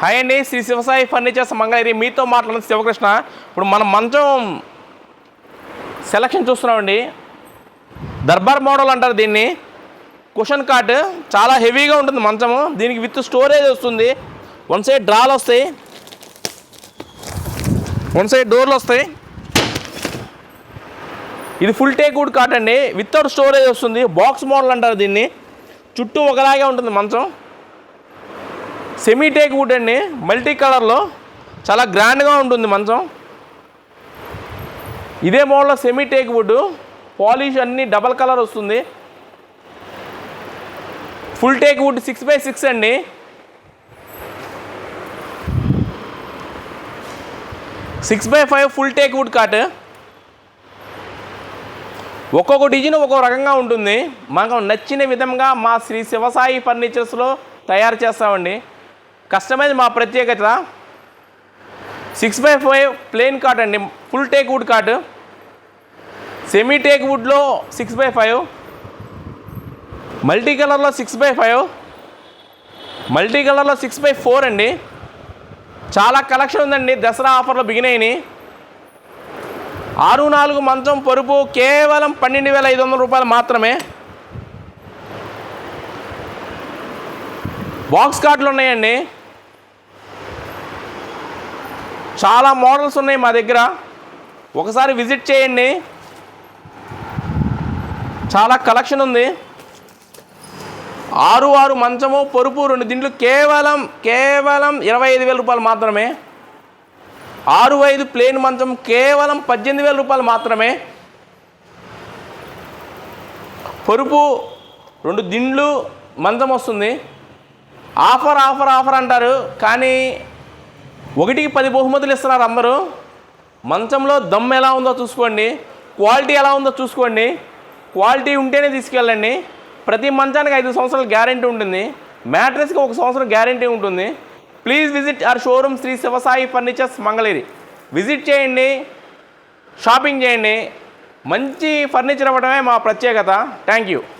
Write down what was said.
Hi అండి Shri Shivasai furnitures Mangalagiri. మీతో మాట్లాడుతున్న శివకృష్ణ. ఇప్పుడు మనం మంచం సెలక్షన్ చూస్తున్నామండి. దర్బార్ మోడల్ అంటారు దీన్ని. కుషన్ కాట్ చాలా హెవీగా ఉంటుంది మంచము. దీనికి విత్ స్టోరేజ్ వస్తుంది. వన్ సైడ్ డ్రాలు వస్తాయి. వన్ సైడ్ డోర్లు వస్తాయి. ఇది ఫుల్ టేక్ వుడ్ కాట్ అండి. వితౌట్ స్టోరేజ్ వస్తుంది. బాక్స్ మోడల్ అంటారు దీన్ని. చుట్టూ ఒకలాగే ఉంటుంది మంచం. సెమీ టేక్ వుడ్ అండి. మల్టీ కలర్లో చాలా గ్రాండ్గా ఉంటుంది మంచం. ఇదే మోడల్లో సెమీ టేక్ వుడ్ పాలిష్ అన్ని డబల్ కలర్ వస్తుంది. Full teak wood six by six అండి. Six by five full teak wood cot ఒక్కొక్క డిజైన్ ఒక్కొక్క రకంగా ఉంటుంది. మాకు నచ్చిన విధంగా మా శ్రీ శివసాయి ఫర్నిచర్స్లో తయారు చేస్తామండి. కస్టమైజ్ మా ప్రత్యేకత. Six by five plain cot అండి. Full teak wood cot semi teak వుడ్లో six by five multi కలర్లో సిక్స్ బై ఫైవ్ మల్టీ కలర్లో సిక్స్ బై ఫోర్ అండి. చాలా కలెక్షన్ ఉందండి. దసరా ఆఫర్లో బిగిన్ అయినాయి. ఆరు నాలుగు మంచం పరుపు కేవలం పన్నెండు వేల ఐదు వందల రూపాయలు మాత్రమే. బాక్స్ కార్డులు ఉన్నాయండి. చాలా మోడల్స్ ఉన్నాయి మా దగ్గర. ఒకసారి విజిట్ చేయండి. చాలా కలెక్షన్ ఉంది. ఆరు ఆరు మంచము పొరుపు రెండు దిండ్లు కేవలం కేవలం ఇరవై ఐదు వేల రూపాయలు మాత్రమే. ఆరు ఐదు ప్లేన్ మంచం కేవలం పద్దెనిమిది వేల రూపాయలు మాత్రమే. పొరుపు రెండు దిండ్లు మంచం వస్తుంది. ఆఫర్ ఆఫర్ ఆఫర్ అంటారు. కానీ ఒకటికి పది బహుమతులు ఇస్తున్నారు అందరూ. మంచంలో దమ్ ఎలా ఉందో చూసుకోండి. క్వాలిటీ ఎలా ఉందో చూసుకోండి. క్వాలిటీ ఉంటేనే తీసుకెళ్ళండి. ప్రతి మంచానికి ఐదు సంవత్సరాల గ్యారంటీ ఉంటుంది. మ్యాట్రెస్కి ఒక సంవత్సరం గ్యారంటీ ఉంటుంది. Please visit our showroom Shri Sivasai furnitures Mangalagiri. Visit చేయండి. షాపింగ్ చేయండి. మంచి ఫర్నిచర్ ఇవ్వడమే మా ప్రత్యేకత. Thank you.